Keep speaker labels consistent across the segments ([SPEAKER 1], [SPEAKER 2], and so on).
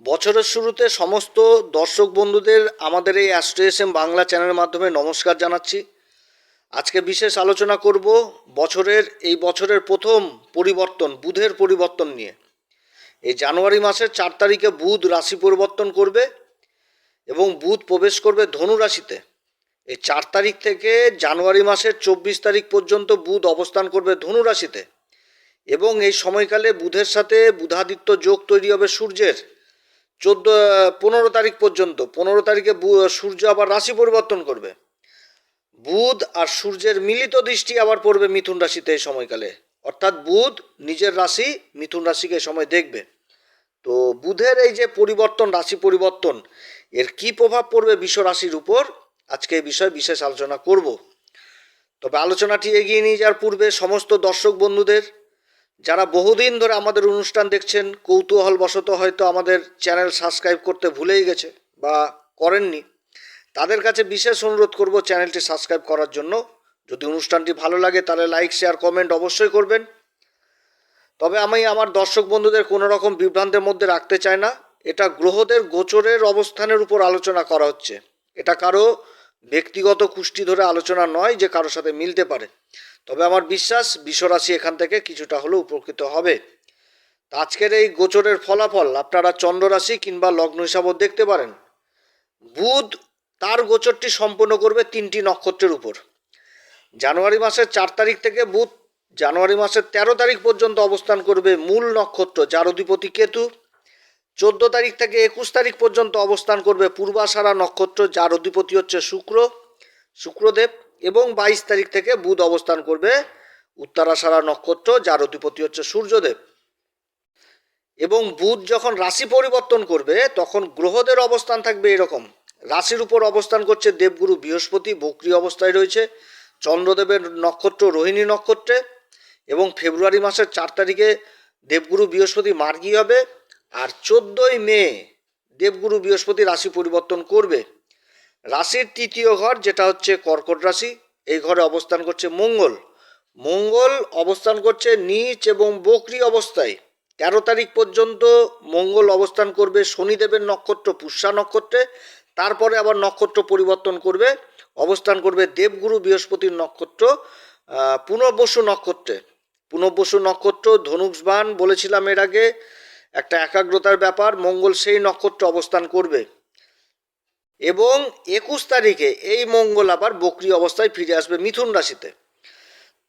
[SPEAKER 1] বছরের শুরুতে সমস্ত দর্শক বন্ধুদের আমাদের এই অ্যাস্ট্রেএসএম বাংলা চ্যানেলের মাধ্যমে নমস্কার জানাচ্ছি। আজকে বিশেষ আলোচনা করব বছরের, এই বছরের প্রথম পরিবর্তন, বুধের পরিবর্তন নিয়ে। এই জানুয়ারি মাসের চার তারিখে বুধ রাশি পরিবর্তন করবে এবং বুধ প্রবেশ করবে ধনু রাশিতে। এই চার তারিখ থেকে জানুয়ারি মাসের চব্বিশ তারিখ পর্যন্ত বুধ অবস্থান করবে ধনু রাশিতে। এবং এই সময়কালে বুধের সাথে বুধাদিত্য যোগ তৈরি হবে সূর্যের। চোদ্দ পনেরো তারিখ পর্যন্ত, পনেরো তারিখে সূর্য আবার রাশি পরিবর্তন করবে। বুধ আর সূর্যের মিলিত দৃষ্টি আবার পড়বে মিথুন রাশিতে এই সময়কালে। অর্থাৎ বুধ নিজের রাশি, মিথুন রাশিকে সময় দেখবে। তো বুধের এই যে পরিবর্তন, রাশি পরিবর্তন, এর কি প্রভাব পড়বে বিশ্ব রাশির উপর? আজকে এই বিষয়ে বিশেষ আলোচনা করব। তবে আলোচনাটি এগিয়ে নিয়ে যাওয়ার পূর্বে সমস্ত দর্শক বন্ধুদের যারা বহুদিন ধরে আমাদের অনুষ্ঠান দেখছেন, কৌতূহলবশত হয়তো আমাদের চ্যানেল সাবস্ক্রাইব করতে ভুলেই গেছে বা করেননি, তাদের কাছে বিশেষ অনুরোধ করব চ্যানেলটি সাবস্ক্রাইব করার জন্য। যদি অনুষ্ঠানটি ভালো লাগে তাহলে লাইক, শেয়ার, কমেন্ট অবশ্যই করবেন। তবে আমি আমার দর্শক বন্ধুদের কোনো রকম বিভ্রান্তের মধ্যে রাখতে চাই না। এটা গ্রহদের গোচরের অবস্থানের উপর আলোচনা করা হচ্ছে। এটা কারও ব্যক্তিগত কুষ্টি ধরে আলোচনা নয় যে কারোর সাথে মিলতে পারে। তবে আমার বিশ্বাস বিশ্বরাশি এখান থেকে কিছুটা হলেও উপকৃত হবে। আজকের এই গোচরের ফলাফল আপনারা চন্দ্ররাশি কিংবা লগ্ন হিসাবেও দেখতে পারেন। বুধ তার গোচরটি সম্পন্ন করবে তিনটি নক্ষত্রের উপর। জানুয়ারি মাসের চার তারিখ থেকে বুধ জানুয়ারি মাসের তেরো তারিখ পর্যন্ত অবস্থান করবে মূল নক্ষত্র যার অধিপতি কেতু। চোদ্দ তারিখ থেকে একুশ তারিখ পর্যন্ত অবস্থান করবে পূর্বাষাঢ়া নক্ষত্র যার অধিপতি হচ্ছে শুক্র। শুক্রদেব এবং বাইশ তারিখ থেকে বুধ অবস্থান করবে উত্তরাষাঢ়া নক্ষত্র, যার অধিপতি হচ্ছে সূর্যদেব। এবং বুধ যখন রাশি পরিবর্তন করবে, তখন গ্রহদের অবস্থান থাকবে এরকম। রাশির উপর অবস্থান করছে দেবগুরু বৃহস্পতি, বক্রি অবস্থায় রয়েছে, চন্দ্রদেবের নক্ষত্র রোহিণী নক্ষত্রে, এবং ফেব্রুয়ারি মাসের চার তারিখে দেবগুরু বৃহস্পতি মার্গী হবে, আর চোদ্দোই মে দেবগুরু বৃহস্পতি রাশি পরিবর্তন করবে। রাশির তৃতীয় ঘর, যেটা হচ্ছে কর্কট রাশি, এই ঘরে অবস্থান করছে মঙ্গল। মঙ্গল অবস্থান করছে নিচ এবং বকরি অবস্থায়। তেরো তারিখ পর্যন্ত মঙ্গল অবস্থান করবে শনিদেবের নক্ষত্র, পুষ্যা নক্ষত্রে। তারপরে আবার নক্ষত্র পরিবর্তন করবে, অবস্থান করবে দেবগুরু বৃহস্পতির নক্ষত্র পুনর্বসু নক্ষত্রে। পুনর্বসু নক্ষত্র ধনুষবান বলেছিলাম এর আগে, একটা একাগ্রতার ব্যাপার, মঙ্গল সেই নক্ষত্রে অবস্থান করবে। এবং একুশ তারিখে এই মঙ্গল আবার বকরি অবস্থায় ফিরে আসবে মিথুন রাশিতে।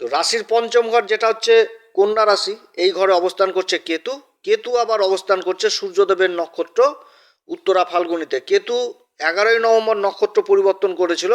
[SPEAKER 1] তো রাশির পঞ্চম ঘর যেটা হচ্ছে কন্যা রাশি, এই ঘরে অবস্থান করছে কেতু। কেতু আবার অবস্থান করছে সূর্যদেবের নক্ষত্র উত্তরা ফাল্গুনিতে। কেতু এগারোই নভেম্বর নক্ষত্র পরিবর্তন করেছিল।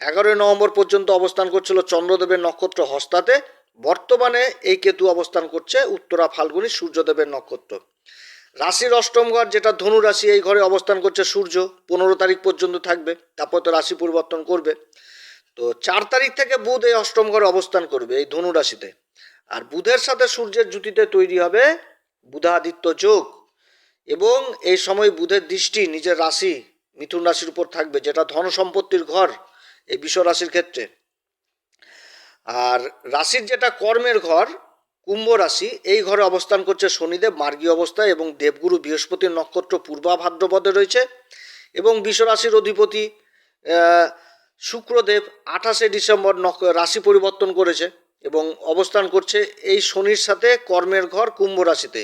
[SPEAKER 1] এগারোই নভেম্বর পর্যন্ত অবস্থান করছিল চন্দ্রদেবের নক্ষত্র হস্তাতে। বর্তমানে এই কেতু অবস্থান করছে উত্তরা ফাল্গুনি সূর্যদেবের নক্ষত্র। রাশির অষ্টম ঘর যেটা ধনু রাশি এই ঘরে অবস্থান করছে সূর্য, পনেরো তারিখ পর্যন্ত থাকবে, তারপর তো রাশি পরিবর্তন করবে। তো চার তারিখ থেকে বুধ এই অষ্টম ঘরে অবস্থান করবে এই ধনু রাশিতে। আর বুধের সাথে সূর্যের জুতিতে তৈরি হবে বুধাদিত্য যোগ। এবং এই সময় বুধের দৃষ্টি নিজের রাশি মিথুন রাশির উপর থাকবে, যেটা ধন সম্পত্তির ঘর এই বিশ্ব রাশির ক্ষেত্রে। আর রাশির যেটা কর্মের ঘর কুম্ভ রাশি, এই ঘরে অবস্থান করছে শনিদেব, মার্গী অবস্থায় এবং দেবগুরু বৃহস্পতির নক্ষত্র পূর্বা ভাদ্রপদে রয়েছে এবং বিশ্বরাশির অধিপতি শুক্রদেব আঠাশে ডিসেম্বর রাশি পরিবর্তন করেছে এবং অবস্থান করছে এই শনির সাথে কর্মের ঘর কুম্ভ রাশিতে।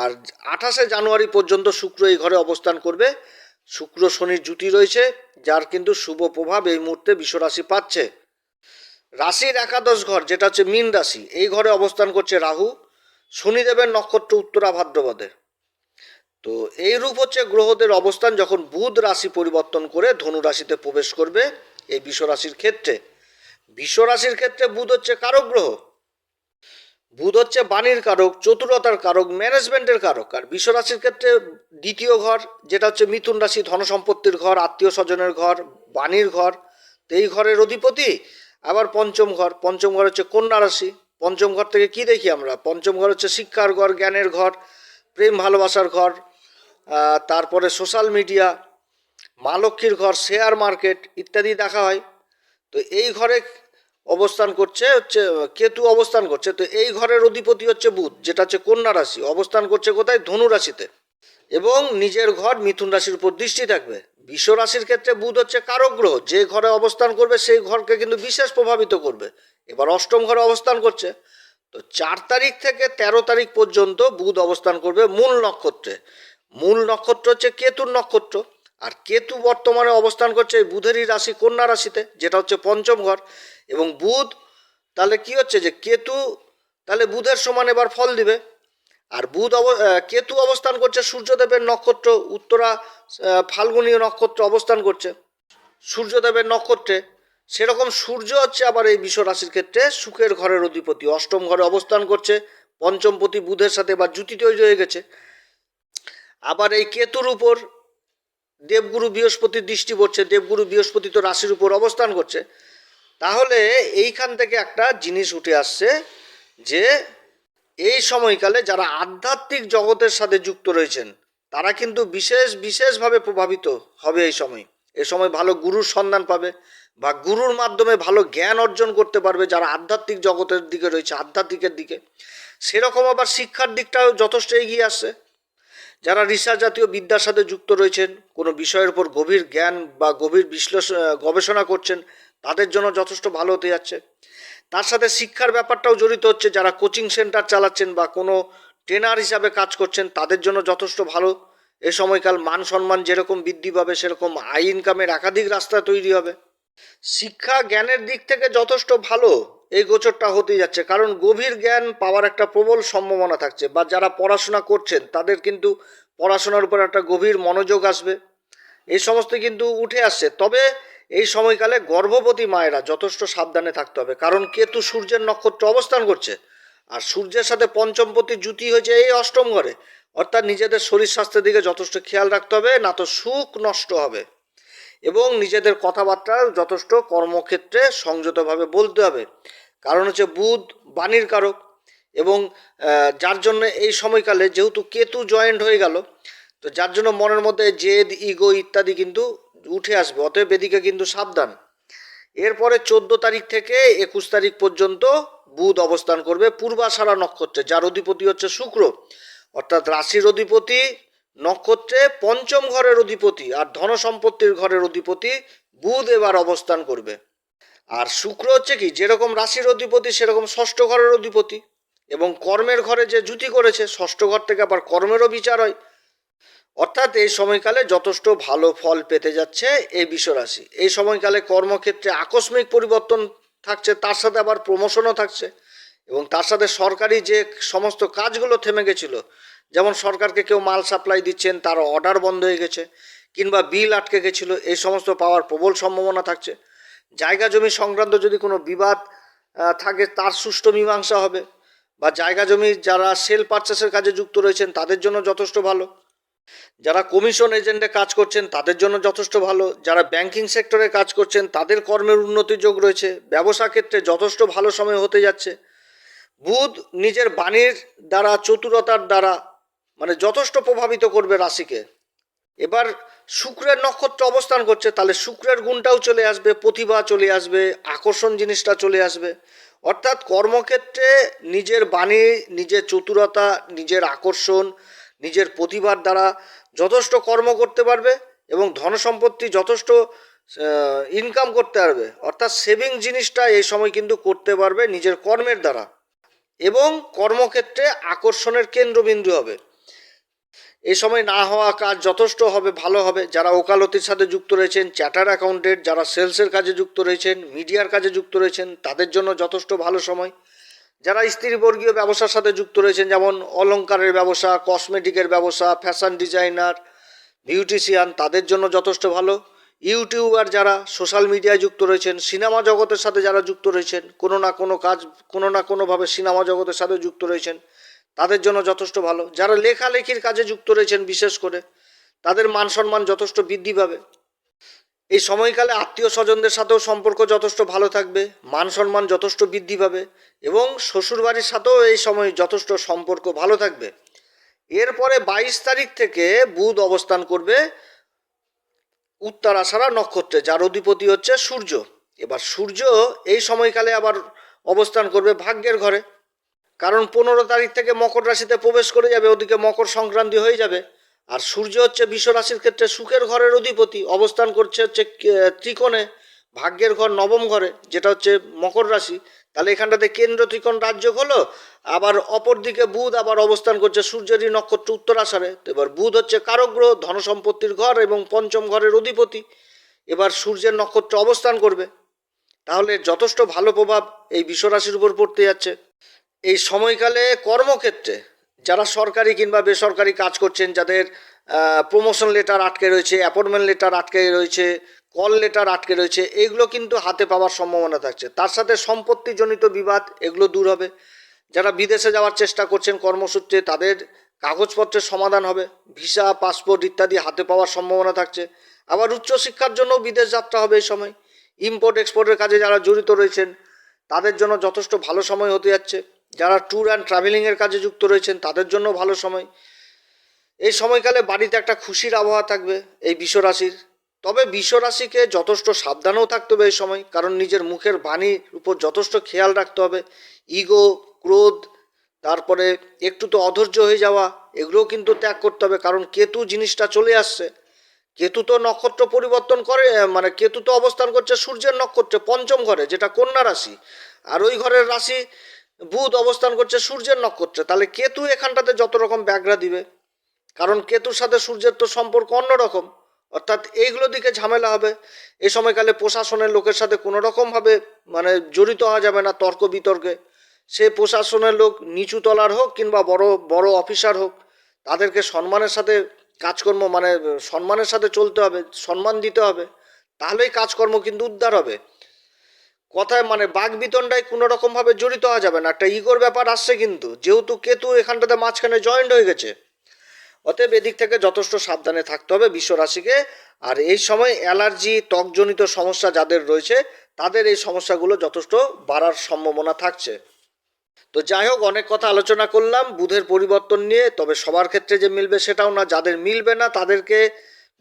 [SPEAKER 1] আর আঠাশে জানুয়ারি পর্যন্ত শুক্র এই ঘরে অবস্থান করবে। শুক্র শনির জুতি রয়েছে, যার কিন্তু শুভ প্রভাব এই মুহূর্তে বিশ্বরাশি পাচ্ছে। রাশির একাদশ ঘর, যেটা হচ্ছে মীন রাশি, এই ঘরে অবস্থান করছে রাহু, শনিদেবের নক্ষত্র উত্তরা ভাদ্রপদে তো এই রূপ হচ্ছে গ্রহদের অবস্থান যখন বুধ রাশি পরিবর্তন করে ধনু রাশিতে প্রবেশ করবে এই বিশ্ব রাশির ক্ষেত্রে। বিশ্ব রাশির ক্ষেত্রে বুধ হচ্ছে কারক গ্রহ। বুধ হচ্ছে বাণীর কারক, চতুরতার কারক, ম্যানেজমেন্টের কারক। আর বিশ্ব রাশির ক্ষেত্রে দ্বিতীয় ঘর, যেটা হচ্ছে মিথুন রাশি, ধনসম্পত্তির ঘর, আত্মীয় স্বজনের ঘর, বাণীর ঘর। এই ঘরের অধিপতি আবার পঞ্চম ঘর। পঞ্চম ঘর হচ্ছে কন্যা রাশি পঞ্চম ঘর থেকে কি দেখি আমরা? পঞ্চম ঘর হচ্ছে শিক্ষার ঘর, জ্ঞানের ঘর, প্রেম ভালোবাসার ঘর তারপরে সোশ্যাল মিডিয়া মা লক্ষ্মীর ঘর শেয়ার মার্কেট ইত্যাদি দেখা হয়। তো এই ঘরে অবস্থান করছে হচ্ছে, কেতু অবস্থান করছে। তো এই ঘরের অধিপতি হচ্ছে বুধ, যেটা হচ্ছে কন্যা রাশি অবস্থান করছে কোথায়? ধনু রাশিতে এবং নিজের ঘর মিথুন রাশির উপর দৃষ্টি থাকবে। বিশ্ব রাশির ক্ষেত্রে বুধ হচ্ছে কারক গ্রহ, যে ঘরে অবস্থান করবে সেই ঘরকে কিন্তু বিশেষ প্রভাবিত করবে। এবার অষ্টম ঘরে অবস্থান করছে। তো চার তারিখ থেকে তেরো তারিখ পর্যন্ত বুধ অবস্থান করবে মূল নক্ষত্রে। মূল নক্ষত্র হচ্ছে কেতুর নক্ষত্র। আর কেতু বর্তমানে অবস্থান করছে এই বুধেরই রাশি, কন্যা রাশিতে, যেটা হচ্ছে পঞ্চম ঘর। এবং বুধ তাহলে কি হচ্ছে যে কেতু তাহলে বুধের সমান এবার ফল দিবে। আর বুধ অব কেতু অবস্থান করছে, সূর্যদেবের নক্ষত্র, উত্তরা ফাল্গুনীয় নক্ষত্র অবস্থান করছে। সূর্যদেবের নক্ষত্রে সেরকম সূর্য হচ্ছে আবার এই বিশ্ব রাশির ক্ষেত্রে সুখের ঘরের অধিপতি। অষ্টম ঘরে অবস্থান করছে, পঞ্চমপতি বুধের সাথে বা জুতি তৈরি হয়ে গেছে। আবার এই কেতুর উপর দেবগুরু বৃহস্পতির দৃষ্টি পড়ছে, দেবগুরু বৃহস্পতি তো রাশির উপর অবস্থান করছে। তাহলে এইখান থেকে একটা জিনিস উঠে আসছে যে এই সময়কালে যারা আধ্যাত্মিক জগতের সাথে যুক্ত রয়েছেন, তারা কিন্তু বিশেষ, বিশেষভাবে প্রভাবিত হবে এই সময়। এ সময় ভালো গুরুর সন্ধান পাবে বা গুরুর মাধ্যমে ভালো জ্ঞান অর্জন করতে পারবে যারা আধ্যাত্মিক জগতের দিকে রয়েছে, আধ্যাত্মিকের দিকে। সেরকম আবার শিক্ষার দিকটাও যথেষ্ট এগিয়ে আসছে। যারা রিসার্চ জাতীয় বিদ্যার সাথে যুক্ত রয়েছেন, কোনো বিষয়ের উপর গভীর জ্ঞান বা গভীর বিশ্লেষণ গবেষণা করছেন, তাদের জন্য যথেষ্ট ভালো হতে যাচ্ছে। তার সাথে শিক্ষার ব্যাপারটাও জড়িত হচ্ছে। যারা কোচিং সেন্টার চালাচ্ছেন বা কোনো ট্রেনার হিসাবে কাজ করছেন, তাদের জন্য যথেষ্ট ভালো। এ সময়কাল মান সম্মান যেরকম বৃদ্ধি পাবে, সেরকম আই ইনকামের একাধিক রাস্তা তৈরি হবে। শিক্ষা জ্ঞানের দিক থেকে যথেষ্ট ভালো, এই গোচরটা হতে যাচ্ছে। কারণ গভীর জ্ঞান পাওয়ার একটা প্রবল সম্ভাবনা থাকছে, বা যারা পড়াশোনা করছেন, তাদের কিন্তু পড়াশোনার উপর একটা গভীর মনোযোগ আসবে। এই সমস্ত কিন্তু উঠে আসছে। তবে এই সময়কালে গর্ভবতী মায়েরা যথেষ্ট সাবধানে থাকতে হবে, কারণ কেতু সূর্যের নক্ষত্র অবস্থান করছে। আর সূর্যের সাথে পঞ্চমপতি জুতি হয়েছে এই অষ্টম ঘরে। অর্থাৎ নিজেদের শরীর স্বাস্থ্যের দিকে যথেষ্ট খেয়াল রাখতে হবে, না তো সুখ নষ্ট হবে। এবং নিজেদের কথাবার্তা যথেষ্ট কর্মক্ষেত্রে সংযতভাবে বলতে হবে। কারণ হচ্ছে বুধ বাণীর কারক এবং যার জন্য এই সময়কালে যেহেতু কেতু জয়েন্ট হয়ে গেল, তো যার জন্য মনের মধ্যে জেদ, ইগো ইত্যাদি কিন্তু উঠে আসবে, অতএব এদিকে কিন্তু সাবধান। এরপরে চোদ্দ তারিখ থেকে একুশ তারিখ পর্যন্ত বুধ অবস্থান করবে পূর্বাষাঢ়া নক্ষত্রে, যার অধিপতি হচ্ছে শুক্র। অর্থাৎ রাশির অধিপতি, নক্ষত্রে পঞ্চম ঘরের অধিপতি আর ধন সম্পত্তির ঘরের অধিপতি বুধ এবার অবস্থান করবে। আর শুক্র হচ্ছে কি, যেরকম রাশির অধিপতি, সেরকম ষষ্ঠ ঘরের অধিপতি। এবং কর্মের ঘরে যে জুতি করেছে, ষষ্ঠ ঘর থেকে আবার কর্মেরও বিচার হয়। অর্থাৎ এই সময়কালে যথেষ্ট ভালো ফল পেতে যাচ্ছে এই বিশ্বরাশি। এই সময়কালে কর্মক্ষেত্রে আকস্মিক পরিবর্তন থাকছে, তার সাথে আবার প্রমোশনও থাকছে এবং তার সাথে সরকারি যে সমস্ত কাজগুলো থেমে গেছিল, যেমন সরকারকে কেউ মাল সাপ্লাই দিচ্ছেন, তার অর্ডার বন্ধ হয়ে গেছে কিংবা বিল আটকে গেছিল, এই সমস্ত পাওয়ার প্রবল সম্ভাবনা থাকছে। জায়গা জমি সংক্রান্ত যদি কোনো বিবাদ থাকে, তার সুষ্ঠু মীমাংসা হবে বা জায়গা জমি যারা সেল পারচেসের কাজে যুক্ত রয়েছেন, তাদের জন্য যথেষ্ট ভালো। যারা কমিশন এজেন্টে কাজ করছেন, তাদের জন্য যথেষ্ট ভালো। যারা ব্যাংকিং সেক্টরে কাজ করছেন, তাদের কর্মের উন্নতির যোগ রয়েছে। ব্যবসা ক্ষেত্রে যথেষ্ট ভালো সময় হতে যাচ্ছে। বুধ নিজের বাণীর দ্বারা, চতুরতার দ্বারা মানে যথেষ্ট প্রভাবিত করবে রাশিকে। এবার শুক্রের নক্ষত্র অবস্থান করছে, তাহলে শুক্রের গুণটাও চলে আসবে, প্রতিভা চলে আসবে, আকর্ষণ জিনিসটা চলে আসবে। অর্থাৎ কর্মক্ষেত্রে নিজের বাণী, নিজের চতুরতা, নিজের আকর্ষণ নিজের প্রতিভার দ্বারা যথেষ্ট কর্ম করতে পারবে এবং ধন সম্পত্তি যথেষ্ট ইনকাম করতে পারবে। অর্থাৎ সেভিং জিনিসটা এই সময় কিন্তু করতে পারবে নিজের কর্মের দ্বারা। এবং কর্মক্ষেত্রে আকর্ষণের কেন্দ্রবিন্দু হবে। এই সময় না হওয়া কাজ যথেষ্ট হবে, ভালো হবে। যারা ওকালতির সাথে যুক্ত রয়েছেন, চ্যাটার অ্যাকাউন্টেন্ট, যারা সেলসের কাজে যুক্ত রয়েছেন, মিডিয়ার কাজে যুক্ত রয়েছেন, তাদের জন্য যথেষ্ট ভালো সময়। যারা স্ত্রীবর্গীয় ব্যবসার সাথে যুক্ত রয়েছেন, যেমন অলংকারের ব্যবসা কসমেটিকের ব্যবসা ফ্যাশন ডিজাইনার বিউটিশিয়ান তাদের জন্য যথেষ্ট ভালো। ইউটিউবার যারা সোশ্যাল মিডিয়ায় যুক্ত রয়েছেন সিনেমা জগতের সাথে যারা যুক্ত রয়েছেন, কোনো না কোনো কাজ, কোনো না কোনোভাবে সিনেমা জগতের সাথে যুক্ত রয়েছেন, তাদের জন্য যথেষ্ট ভালো। যারা লেখালেখির কাজে যুক্ত রয়েছেন, বিশেষ করে, তাদের মান সম্মান যথেষ্ট বৃদ্ধি পাবে। এই সময়কালে আত্মীয় স্বজনদের সাথেও সম্পর্ক যথেষ্ট ভালো থাকবে, মান সম্মান যথেষ্ট বৃদ্ধি পাবে এবং শ্বশুরবাড়ির সাথেও এই সময় যথেষ্ট সম্পর্ক ভালো থাকবে। এরপরে বাইশ তারিখ থেকে বুধ অবস্থান করবে উত্তরাষাঢ়া নক্ষত্রে, যার অধিপতি হচ্ছে সূর্য। এবার সূর্য এই সময়কালে আবার অবস্থান করবে ভাগ্যের ঘরে। কারণ পনেরো তারিখ থেকে মকর রাশিতে প্রবেশ করে যাবে, ওদিকে মকর সংক্রান্তি হয়ে যাবে। আর সূর্য হচ্ছে বিশ্বরাশির ক্ষেত্রে সুখের ঘরের অধিপতি। অবস্থান করছে হচ্ছে ত্রিকোণে, ভাগ্যের ঘর নবম ঘরে, যেটা হচ্ছে মকর রাশি। তাহলে এখানটাতে কেন্দ্র ত্রিকোণ রাজ্য হলো, আবার অপর দিকে বুধ আবার অবস্থান করছে সূর্যেরই নক্ষত্র উত্তরাষাঢ়ে। তো এবার বুধ হচ্ছে কারক গ্রহ, ধনসম্পত্তির ঘর এবং পঞ্চম ঘরের অধিপতি। এবার সূর্যের নক্ষত্র অবস্থান করবে। তাহলে যথেষ্ট ভালো প্রভাব এই বিশ্বরাশির উপর পড়তে যাচ্ছে। এই সময়কালে কর্মক্ষেত্রে যারা সরকারি কিংবা বেসরকারি কাজ করছেন, যাদের প্রমোশন লেটার আটকে রয়েছে অ্যাপয়েন্টমেন্ট লেটার আটকে রয়েছে কল লেটার আটকে রয়েছে, এগুলো কিন্তু হাতে পাওয়ার সম্ভাবনা থাকছে। তার সাথে সম্পত্তিজনিত বিবাদ, এগুলো দূর হবে। যারা বিদেশে যাওয়ার চেষ্টা করছেন কর্মসূত্রে, তাদের কাগজপত্রের সমাধান হবে। ভিসা পাসপোর্ট ইত্যাদি হাতে পাওয়ার সম্ভাবনা থাকছে। আবার উচ্চশিক্ষার জন্য বিদেশ যাত্রা হবে এই সময়। ইম্পোর্ট এক্সপোর্টের কাজে যারা জড়িত রয়েছেন, তাদের জন্য যথেষ্ট ভালো সময় হতে যাচ্ছে। যারা ট্যুর অ্যান্ড ট্রাভেলিংয়ের কাজে যুক্ত রয়েছেন, তাদের জন্য ভালো সময়। এই সময়কালে বাড়িতে একটা খুশির আবহাওয়া থাকবে, এই বিশ্বরাশির। তবে বিশ্বরাশিকে যথেষ্ট সাবধানেও থাকতে হবে এই সময়, কারণ নিজের মুখের বাণীর উপর যথেষ্ট খেয়াল রাখতে হবে। ইগো ক্রোধ, তারপরে একটু তো অধৈর্য হয়ে যাওয়া, এগুলোও কিন্তু ত্যাগ করতে হবে, কারণ কেতু জিনিসটা চলে আসছে। কেতু তো নক্ষত্র পরিবর্তন করে মানে কেতু তো অবস্থান করছে সূর্যের নক্ষত্রে, পঞ্চম ঘরে, যেটা কন্যা রাশি। আর ওই ঘরের রাশি বুধ অবস্থান করছে সূর্যের নক্ষত্রে। তাহলে কেতু এখানটাতে যত রকম ব্যাঘ্রা দিবে, কারণ কেতুর সাথে সূর্যের তো সম্পর্ক অন্যরকম, অর্থাৎ এইগুলো দিকে ঝামেলা হবে। এই সময়কালে প্রশাসনের লোকের সাথে কোনো রকমভাবে মানে জড়িত হওয়া যাবে না তর্ক বিতর্কে। সে প্রশাসনের লোক নিচু তলার হোক কিংবা বড় বড় অফিসার হোক, তাদেরকে সম্মানের সাথে কাজকর্ম মানে সম্মানের সাথে চলতে হবে, সম্মান দিতে হবে। তাহলেই কাজকর্ম কিন্তু উদ্ধার হবে। কথায় মানে বাঘ বিতণ্ডায় কোনো রকমভাবে জড়িত হওয়া যাবে না। একটা ইগোর ব্যাপার আসছে কিন্তু, যেহেতু কেতু এখানটাতে মাঝখানে জয়েন্ট হয়ে গেছে। অতএব এদিক থেকে যথেষ্ট সাবধানে থাকতে হবে বিশ্ব রাশিকে। আর এই সময় অ্যালার্জি, ত্বকজনিত সমস্যা যাদের রয়েছে, তাদের এই সমস্যাগুলো যথেষ্ট বাড়ার সম্ভাবনা থাকছে। তো যাই হোক, অনেক কথা আলোচনা করলাম, বুধের পরিবর্তন নিয়ে, তবে সবার ক্ষেত্রে যে মিলবে সেটাও না, যাদের মিলবে না তাদেরকে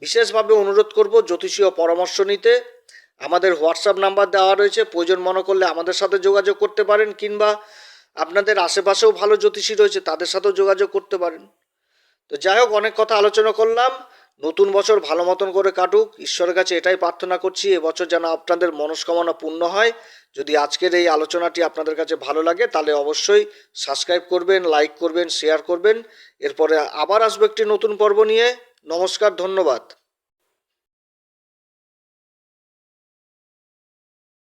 [SPEAKER 1] বিশেষভাবে অনুরোধ করব জ্যোতিষীয় পরামর্শ নিতে। আমাদের হোয়াটসঅ্যাপ নাম্বার দেওয়া রয়েছে। প্রয়োজন মনে করলে আমাদের সাথে যোগাযোগ করতে পারেন কিংবা আপনাদের আশেপাশেও ভালো জ্যোতিষী রয়েছে, তাদের সাথেও যোগাযোগ করতে পারেন। তো যাই হোক, অনেক কথা আলোচনা করলাম। নতুন বছর ভালো মতন করে কাটুক। ঈশ্বরের কাছে এটাই প্রার্থনা করছি, এবছর যেন আপনাদের মনস্কামনা পূর্ণ হয়। যদি আজকের এই আলোচনাটি আপনাদের কাছে ভালো লাগে, তাহলে অবশ্যই সাবস্ক্রাইব করবেন, লাইক করবেন, শেয়ার করবেন। এরপরে আবার আসব একটি নতুন পর্ব নিয়ে। নমস্কার, ধন্যবাদ।